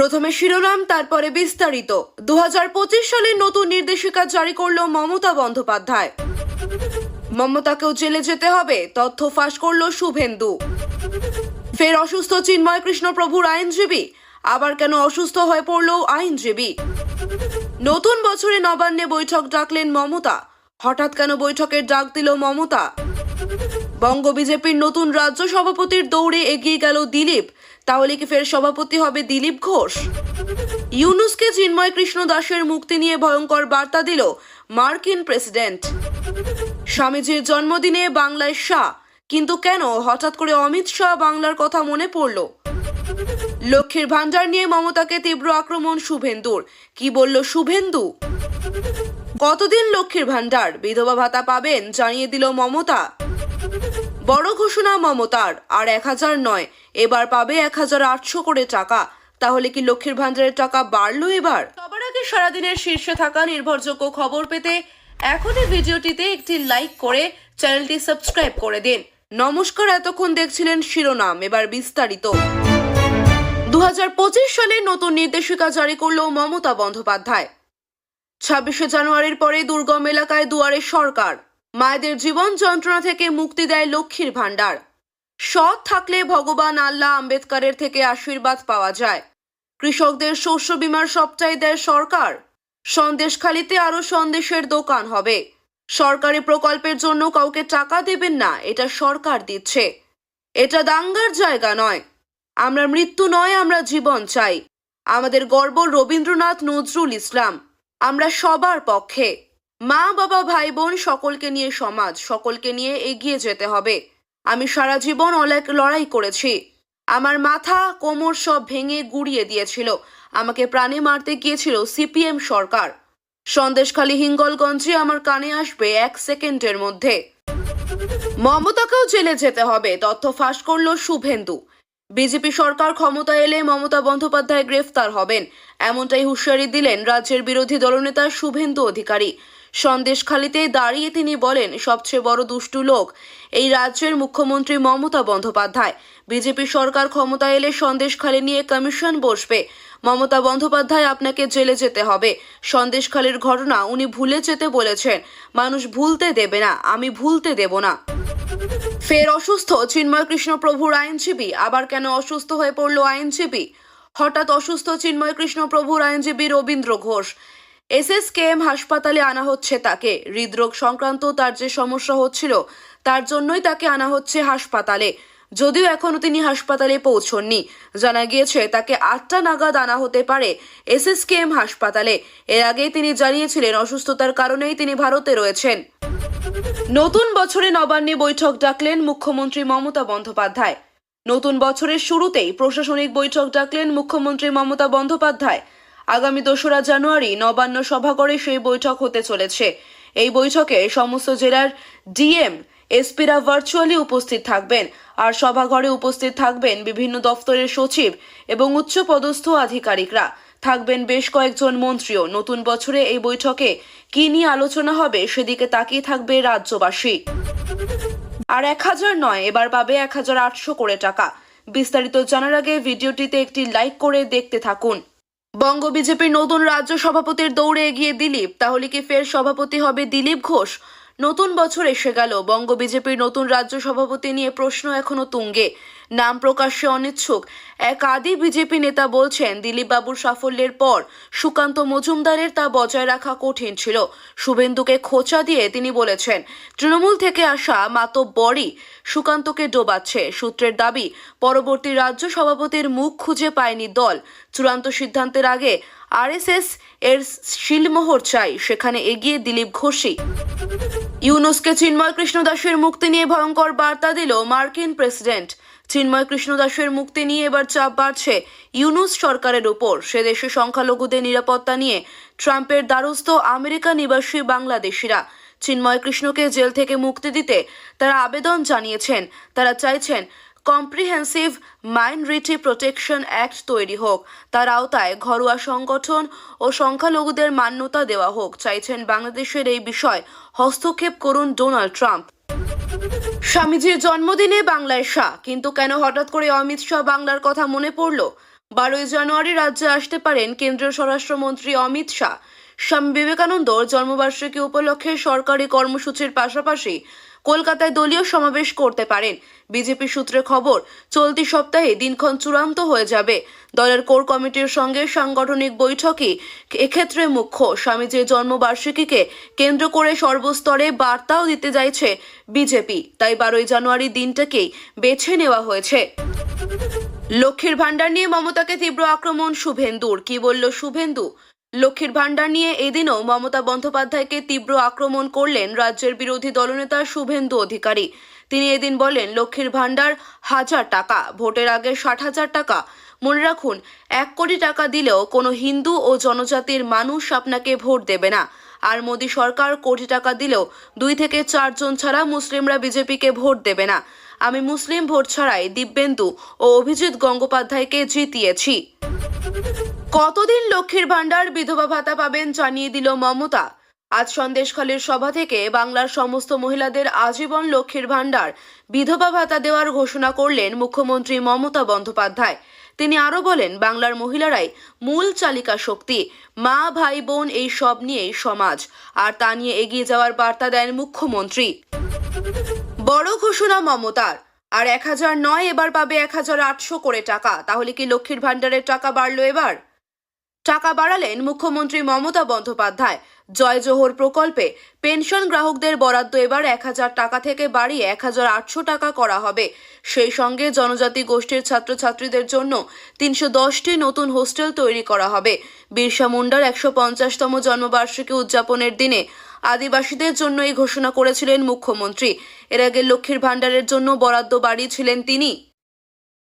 প্রথমে শিরোনাম, তারপরে বিস্তারিত। দু সালের নতুন নির্দেশিকা জারি করল মমতা বন্দ্যোপাধ্যায়। মমতাকেও জেলে যেতে হবে, তথ্য ফাঁস করল শুভেন্দু। ফের অসুস্থ চিন্ময় কৃষ্ণ প্রভুর আইনজীবী, আবার কেন অসুস্থ হয়ে পড়ল আইনজীবী? নতুন বছরে নবান্নে বৈঠক ডাকলেন মমতা, হঠাৎ কেন বৈঠকের ডাক দিল মমতা? বঙ্গ বিজেপির নতুন রাজ্য সভাপতির দৌড়ে এগিয়ে গেল দিলীপ। তাহলে কি ফের সভাপতি হবে দিলীপ ঘোষ? ইউনুসকে চিন্ময় কৃষ্ণ দাসের মুক্তি নিয়ে ভয়ঙ্কর বার্তা দিল মার্কিন প্রেসিডেন্ট। স্বামীজির জন্মদিনে বাংলায় শাহ। কিন্তু কেন? হঠাৎ করে অমিত শাহ বাংলার কথা মনে পড়ল। লক্ষ্মীর ভান্ডার নিয়ে মমতাকে তীব্র আক্রমণ শুভেন্দুর। কি বলল শুভেন্দু? কতদিন লক্ষ্মীর ভান্ডার বিধবা ভাতা পাবেন, জানিয়ে দিল মমতা। বড় ঘোষণা মমতার, আর এক হাজার নয়। এবার পাবে এক হাজার আটশো করে টাকা। তাহলে কি লক্ষ্মীর ভান্ডারের টাকা বাড়লো এবার? সবার আগে সারাদিনের শীর্ষে থাকা নির্ভরযোগ্য খবর পেতে এখনই ভিডিওটিতে একটি লাইক করে চ্যানেলটি সাবস্ক্রাইব করে দিন। নমস্কার, এতক্ষণ দেখছিলেন শিরোনাম। এবার বিস্তারিত। দুহাজার পঁচিশ সালে নতুন নির্দেশিকা জারি করল মমতা বন্দ্যোপাধ্যায়। ছাব্বিশে জানুয়ারির পরে দুর্গম এলাকায় দুয়ারে সরকার। মায়েদের জীবন যন্ত্রণা থেকে মুক্তি দেয় লক্ষ্মীর ভাণ্ডার। সৎ থাকলে ভগবান আল্লাহ আম্বেদকরের থেকে আশীর্বাদ পাওয়া যায়। কৃষকদের শস্য বীমার সবটাই দেয় সরকার। সন্দেশখালিতে আরও সন্দেশের দোকান হবে। সরকারি প্রকল্পের জন্য কাউকে টাকা দেবেন না, এটা সরকার দিচ্ছে। এটা দাঙ্গার জায়গা নয়। আমরা মৃত্যু নয়, আমরা জীবন চাই। আমাদের গর্ব রবীন্দ্রনাথ নজরুল ইসলাম। আমরা সবার পক্ষে। মা, বাবা ভাই বোন সকলকে নিয়ে সমাজ, সকলকে নিয়ে এগিয়ে যেতে হবে। আমি সারা জীবন অনেক লড়াই করেছি। আমার মাথা, কোমর সব ভেঙে গুড়িয়ে দিয়েছিল। আমাকে প্রাণে মারতে গিয়েছিল সিপিএম সরকার। সন্দেশখালী হিঙ্গলগঞ্জে আমার কানে আসবে এক সেকেন্ডের মধ্যে। মমতাকেও জেলে যেতে হবে, তথ্য ফাঁস করল শুভেন্দু। বিজেপি সরকার ক্ষমতা এলে মমতা বন্দ্যোপাধ্যায় গ্রেফতার হবেন। এমনটাই হুঁশিয়ারি দিলেন রাজ্যের বিরোধী দলনেতা শুভেন্দু অধিকারী। সন্দেশখালিতে দাঁড়িয়ে তিনি বলেন, সবচেয়ে বড় দুষ্টু লোক এই রাজ্যের মুখ্যমন্ত্রী মমতা বন্দ্যোপাধ্যায়। বিজেপি সরকার ক্ষমতা এলে সন্দেশখালি নিয়ে কমিশন বসবে। মমতা বন্দ্যোপাধ্যায় আপনাকে জেলে যেতে হবে। সন্দেশখালির ঘটনা উনি ভুলে যেতে বলেছেন। মানুষ ভুলতে দেবে না, আমি ভুলতে দেব না। ফের অসুস্থ চিন্ময় কৃষ্ণ প্রভুর আইনজীবী, আবার কেন অসুস্থ হয়ে পড়ল আইনজীবী? হঠাৎ অসুস্থ চিন্ময় কৃষ্ণ প্রভুর আইনজীবী রবীন্দ্র ঘোষ। এসএসকেএম হাসপাতালে আনা হচ্ছে তাকে। হৃদরোগ সংক্রান্ত তার যে সমস্যা হচ্ছিল, তার জন্যই তাকে আনা হচ্ছে হাসপাতালে। যদিও এখনও তিনি হাসপাতালে পৌঁছননি। জানা গিয়েছে, তাকে আটটা নাগাদ আনা হতে পারে এসএসকেএম হাসপাতালে। এর আগে তিনি জানিয়েছিলেন, অসুস্থতার কারণেই তিনি ভারতে রয়েছেন। নতুন বছরে নবান্নে বৈঠক ডাকলেন মুখ্যমন্ত্রী মমতা বন্দ্যোপাধ্যায়। নতুন বছরের শুরুতেই প্রশাসনিক বৈঠক ডাকলেন মুখ্যমন্ত্রী মমতা বন্দ্যোপাধ্যায়। আগামী দোসরা জানুয়ারি নবান্ন সভাঘরে সেই বৈঠক হতে চলেছে। এই বৈঠকে সমস্ত জেলার ডিএম, এসপিরা ভার্চুয়ালি উপস্থিত থাকবেন আর সভাঘরে উপস্থিত থাকবেন বিভিন্ন দফতরের সচিব এবং উচ্চপদস্থ আধিকারিকরা। থাকবেন বেশ কয়েকজন মন্ত্রীও। নতুন বছরে এই বৈঠকে কি নিয়ে আলোচনা হবে সেদিকে তাকিয়ে থাকবে রাজ্যবাসী। আর এক হাজার নয়, এবার পাবে এক হাজার আটশো করে টাকা। বিস্তারিত জানার আগে ভিডিওটিতে একটি লাইক করে দেখতে থাকুন। বঙ্গ বিজেপির নতুন রাজ্য সভাপতির দৌড়ে এগিয়ে দিলীপ। তাহলে কি ফের সভাপতি হবে দিলীপ ঘোষ? নতুন বছর এসে গেল। বঙ্গ বিজেপির নতুন রাজ্য সভাপতি নিয়ে প্রশ্ন এখনও তুঙ্গে। নাম প্রকাশ্যে অনিচ্ছুক। এক আদি বিজেপি নেতা বলছেন দিলীপ বাবুর সাফল্যের পর সুকান্ত মজুমদারের তা বজায় রাখা কঠিন ছিল। শুভেন্দুকে খোঁচা দিয়ে তিনি বলেছেন, তৃণমূল থেকে আসা মাতব্বরই সুকান্তকে ডোবাচ্ছে। সূত্রের দাবি, পরবর্তী রাজ্য সভাপতির মুখ খুঁজে পায়নি দল। চূড়ান্ত সিদ্ধান্তের আগে আরএসএস এর শিলমোহর চাই। সেখানে এগিয়ে দিলীপ ঘোষই। ইউনুসকে চিন্ময় কৃষ্ণ দাসের মুক্তি নিয়ে ভয়ঙ্কর বার্তা দিল মার্কিন প্রেসিডেন্ট। চিন্ময় কৃষ্ণ দাসের মুক্তি নিয়ে এবার চাপ বাড়ছে ইউনুস সরকারের উপর সে দেশে সংখ্যালঘুদের নিরাপত্তা নিয়ে ট্রাম্পের দ্বারস্থ আমেরিকা নিবাসী বাংলাদেশিরা। চিন্ময় কৃষ্ণকে জেল থেকে মুক্তি দিতে তারা আবেদন জানিয়েছেন। তারা চাইছেন কম্প্রিহেন্সিভ মাইনরিটি প্রোটেকশন অ্যাক্ট তৈরি হোক। তার আওতায় ঘরোয়া সংগঠন ও সংখ্যালঘুদের মান্যতা দেওয়া হোক। চাইছেন বাংলাদেশের এই বিষয় হস্তক্ষেপ করুন ডোনাল্ড ট্রাম্প। স্বামীজির জন্মদিনে বাংলায় শাহ কিন্তু কেন হঠাৎ করে অমিত শাহ বাংলার কথা মনে পড়ল? বারোই জানুয়ারি রাজ্যে আসতে পারেন কেন্দ্রীয় স্বরাষ্ট্রমন্ত্রী অমিত শাহ। স্বামী বিবেকানন্দর জন্মবার্ষিকী উপলক্ষে সরকারি কর্মসূচির পাশাপাশি কলকাতায় দলীয় সমাবেশ করতে পারেন। বিজেপি সূত্রে খবর, চলতি সপ্তাহে দিনক্ষণ চূড়ান্ত হয়ে যাবে। দলের কোর কমিটির সঙ্গে সাংগঠনিক বৈঠকই এক্ষেত্রে মুখ্য। স্বামীজির জন্মবার্ষিকীকে কেন্দ্র করে সর্বস্তরে বার্তাও দিতে চাইছে বিজেপি। তাই বারোই জানুয়ারি দিনটাকেই বেছে নেওয়া হয়েছে। লক্ষ্মীর ভাণ্ডার নিয়ে মমতাকে তীব্র আক্রমণ শুভেন্দুর। কি বলল শুভেন্দু? লক্ষ্মীর ভাণ্ডার নিয়ে এদিনও মমতা বন্দ্যোপাধ্যায়কে তীব্র আক্রমণ করলেন রাজ্যের বিরোধী দলনেতা শুভেন্দু অধিকারী। তিনি এদিন বলেন, লক্ষ্মীর ভাণ্ডার হাজার টাকা, ভোটের আগে ষাট হাজার টাকা মনে রাখুন, এক কোটি টাকা দিলেও কোনো হিন্দু ও জনজাতির মানুষ আপনাকে ভোট দেবে না। আর মোদী সরকার কোটি টাকা দিলেও দুই থেকে চারজন ছাড়া মুসলিমরা বিজেপিকে ভোট দেবে না। আমি মুসলিম ভোট ছাড়াই দিব্যেন্দু ও অভিজিৎ গঙ্গোপাধ্যায়কে জিতিয়েছি। কতদিন লক্ষ্মীর ভাণ্ডার বিধবা ভাতা পাবেন জানিয়ে দিল মমতা। আজ সন্দেশখালীর সভা থেকে বাংলার সমস্ত মহিলাদের আজীবন লক্ষ্মীর ভাণ্ডার বিধবা ভাতা দেওয়ার ঘোষণা করলেন মুখ্যমন্ত্রী মমতা বন্দ্যোপাধ্যায়। তিনি আরও বলেন, বাংলার মহিলারাই মূল চালিকা শক্তি। মা, ভাই, বোন এই সব নিয়েই সমাজ, আর তা নিয়ে এগিয়ে যাওয়ার বার্তা দেন মুখ্যমন্ত্রী। বড় ঘোষণা মমতার, আর এক হাজার নয় এবার পাবে এক হাজার আটশো করে টাকা। তাহলে কি লক্ষ্মীর ভাণ্ডারের টাকা বাড়লো এবার? টাকা বাড়ালেন মুখ্যমন্ত্রী মমতা বন্দ্যোপাধ্যায় জয় জোহর প্রকল্পে পেনশন গ্রাহকদের বরাদ্দ এবার এক হাজার টাকা থেকে বাড়িয়ে এক হাজার আটশো টাকা করা হবে। সেই সঙ্গে জনজাতি গোষ্ঠীর ছাত্রছাত্রীদের জন্য তিনশো দশটি নতুন হোস্টেল তৈরি করা হবে। বিরসা মুন্ডার একশো পঞ্চাশতম জন্মবার্ষিকী উদযাপনের দিনে আদিবাসীদের জন্য এই ঘোষণা করেছিলেন মুখ্যমন্ত্রী। এর আগে লক্ষ্মীর ভাণ্ডারের জন্য বরাদ্দ বাড়িয়েছিলেন তিনি।